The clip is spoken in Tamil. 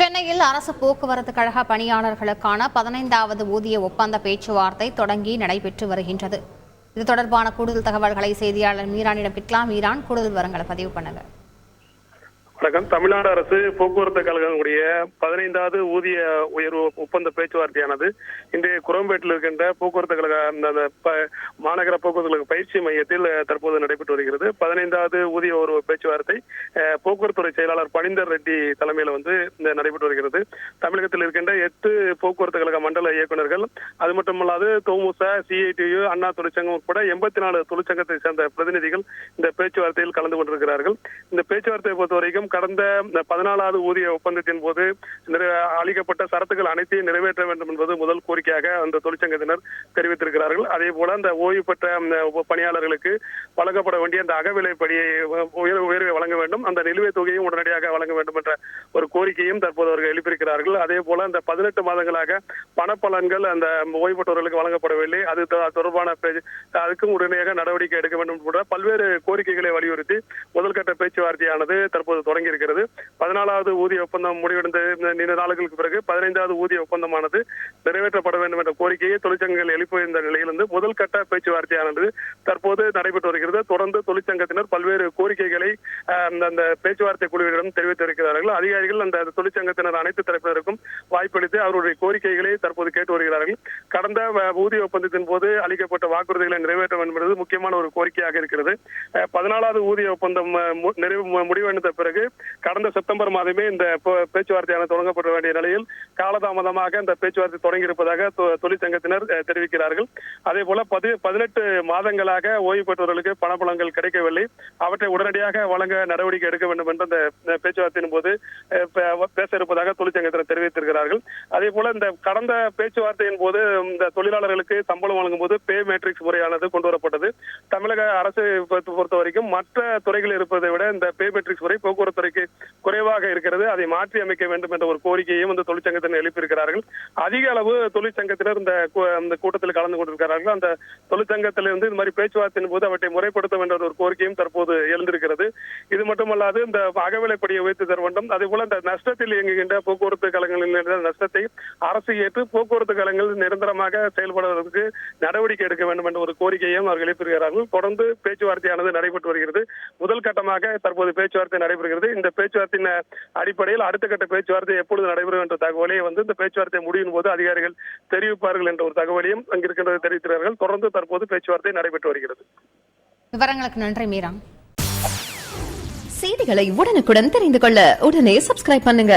சென்னையில் அரசு போக்குவரத்து கழக பணியாளர்களுக்கான பதினைந்தாவது ஊதிய ஒப்பந்த பேச்சுவார்த்தை தொடங்கி நடைபெற்று வருகின்றது. இது தொடர்பான கூடுதல் தகவல்களை செய்தியாளர் மீரானிடம் கேட்கலாம் மீரான் கூடுதல் விவரங்களை பதிவு பண்ணுங்கள் வணக்கம். தமிழ்நாடு அரசு போக்குவரத்து கழகங்களுடைய பதினைந்தாவது ஊதிய உயர்வு ஒப்பந்த பேச்சுவார்த்தையானது இன்றைய குரம்பேட்டில் இருக்கின்ற போக்குவரத்து கழக அந்த அந்த ப- மாநகர போக்குவரத்து கழக பயிற்சி மையத்தில் தற்போது நடைபெற்று வருகிறது. பதினைந்தாவது ஊதிய உயர்வு பேச்சுவார்த்தை போக்குவரத்துறை செயலாளர் பணிந்தர் ரெட்டி தலைமையில் வந்து இந்த நடைபெற்று வருகிறது. தமிழகத்தில் இருக்கின்ற எட்டு போக்குவரத்து கழக மண்டல இயக்குநர்கள் அது மட்டுமல்லாது தொமுச சிஐடியு அண்ணா தொழிற்சங்கம் உட்பட எண்பத்தி நாலு தொழிற்சங்கத்தை சேர்ந்த பிரதிநிதிகள் இந்த பேச்சுவார்த்தையில் கலந்து கொண்டிருக்கிறார்கள். இந்த பேச்சுவார்த்தையை பொறுத்தவரைக்கும் கடந்த பதினாலாவது ஊதிய ஒப்பந்தத்தின் போது அளிக்கப்பட்ட சரத்துக்கள் அனைத்தையும் நிறைவேற்ற வேண்டும் என்பது முதல் கோரிக்கையாக அந்த தொழிற்சங்கத்தினர் தெரிவித்திருக்கிறார்கள். அதே போல அந்த ஓய்வு பெற்ற பணியாளர்களுக்கு வழங்கப்பட வேண்டிய அந்த அகவிலைப்படியை உயர்வு உயர்வை வழங்க வேண்டும். அந்த நிலுவைத் தொகையும் உடனடியாக வழங்க வேண்டும் என்ற ஒரு கோரிக்கையும் தற்போது அவர்கள் எழுப்பியிருக்கிறார்கள். அதே போல அந்த பதினெட்டு மாதங்களாக பணப்பலன்கள் அந்த ஓய்வு பெற்றவர்களுக்கு வழங்கப்படவில்லை. அது தொடர்பான அதுக்கும் உடனடியாக நடவடிக்கை எடுக்க வேண்டும் போன்ற பல்வேறு கோரிக்கைகளை வலியுறுத்தி முதல்கட்ட பேச்சுவார்த்தையானது தற்போது தொடங்கி இருக்கிறது. பதினாலாவது ஊதிய ஒப்பந்தம் முடிவடைந்த நீண்ட நாளுகளுக்கு பிறகு பதினைந்தாவது ஊதிய ஒப்பந்தமானது நிறைவேற்றப்பட வேண்டும் என்ற கோரிக்கையை தொழிற்சங்கங்கள் எழுப்பியிருந்த நிலையிலிருந்து முதல் கட்ட பேச்சுவார்த்தையானது தற்போது நடைபெற்று வருகிறது. தொடர்ந்து தொழிற்சங்கத்தினர் பல்வேறு கோரிக்கைகளை அந்த- பேச்சுவார்த்தை குழுவிடம் தெரிவித்திருக்கிறார்கள். அதிகாரிகள் அந்த தொழிற்சங்கத்தினர் அனைத்து தரப்பினருக்கும் வாய்ப்பளித்து அவருடைய கோரிக்கைகளை தற்போது கேட்டு வருகிறார்கள். கடந்த ஊதிய ஒப்பந்தத்தின் போது அளிக்கப்பட்ட வாக்குறுதிகளை நிறைவேற்ற வேண்டும் என்பது முக்கியமான ஒரு கோரிக்கையாக இருக்கிறது. பதினாலாவது ஊதிய ஒப்பந்தம் நிறைவு முடிவடைந்த பிறகு கடந்த செப்டம்பர் மாதமே இந்த பேச்சுவார்த்தையான தொடங்கப்பட வேண்டிய நிலையில் காலதாமதமாக இந்த பேச்சுவார்த்தை தொடங்கி இருப்பதாக தொழிற்சங்கத்தினர் தெரிவிக்கிறார்கள். அதே போல பதி பதினெட்டு மாதங்களாக ஓய்வு பெற்றவர்களுக்கு பணப்பழங்கள் கிடைக்கவில்லை. அவற்றை உடனடியாக வழங்க நடவடிக்கை எடுக்க வேண்டும் என்று அந்த பேச்சுவார்த்தையின் போது பேச இருப்பதாக தொழிற்சங்கத்தினர் தெரிவித்திருக்கிறார்கள். அதே போல இந்த கடந்த பேச்சுவார்த்தையின் போது இந்த தொழிலாளர்களுக்கு சம்பளம் வழங்கும் போது பே மேட்ரிக்ஸ் முறையானது கொண்டு வரப்பட்டது. தமிழக அரசு பொறுத்த வரைக்கும் மற்ற துறைகளில் இருப்பதை விட இந்த பே மேட்ரிக்ஸ் முறை போக்குவரத்து துறைக்கு குறைவாக இருக்கிறது. அதை மாற்றி அமைக்க வேண்டும் என்ற ஒரு கோரிக்கையையும் இந்த தொழிற்சங்கத்தினர் எழுப்பியிருக்கிறார்கள். அதிக அளவு தொழிற்சங்கத்தினர் இந்த இந்த கூட்டத்தில் கலந்து கொண்டிருக்கிறார்கள். அந்த தொழிற்சங்கத்திலிருந்து இந்த மாதிரி பேச்சுவார்த்தையின் போது அவற்றை முறைப்படுத்த வேண்டும் என்ற ஒரு கோரிக்கையும் தற்போது எழுந்திருக்கிறது. இது மட்டுமல்லாது இந்த அகவிலைப்படியை உயர்த்தி தர வேண்டும். அதே போல இந்த நஷ்டத்தில் இயங்குகின்ற போக்குவரத்து கழகங்களில் நஷ்டத்தை அரசு ஏற்று போக்குவரத்து கழகங்கள் நிரந்தரமாக செயல்படுவதற்கு நடவடிக்கை எடுக்க வேண்டும் என்ற ஒரு கோரிக்கையும் அவர்கள் எழுப்பியிருக்கிறார்கள். தொடர்ந்து பேச்சுவார்த்தையானது நடைபெற்று வருகிறது. முதல் கட்டமாக தற்போது பேச்சுவார்த்தை நடைபெறுகிறது. இந்த பேச்சுவார்த்தையின் அடிப்படையில் அடுத்த கட்ட பேச்சுவார்த்தை எப்பொழுது நடைபெறும் என்ற தகவலை வந்து இந்த பேச்சுவார்த்தை முடியும் போது அதிகாரிகள் தெரிவிப்பார்கள் என்ற ஒரு தகவலையும் அங்கிருக்கின்றது தெரிவிக்கிறார்கள் தொடர்ந்து தற்போது பேச்சுவார்த்தை நடைபெற்று வருகிறது. விவரங்களுக்கு நன்றி மீரான் செய்திகளை உடனுக்குடன் தெரிந்து கொள்ள உடனே சப்ஸ்கிரைப் பண்ணுங்க.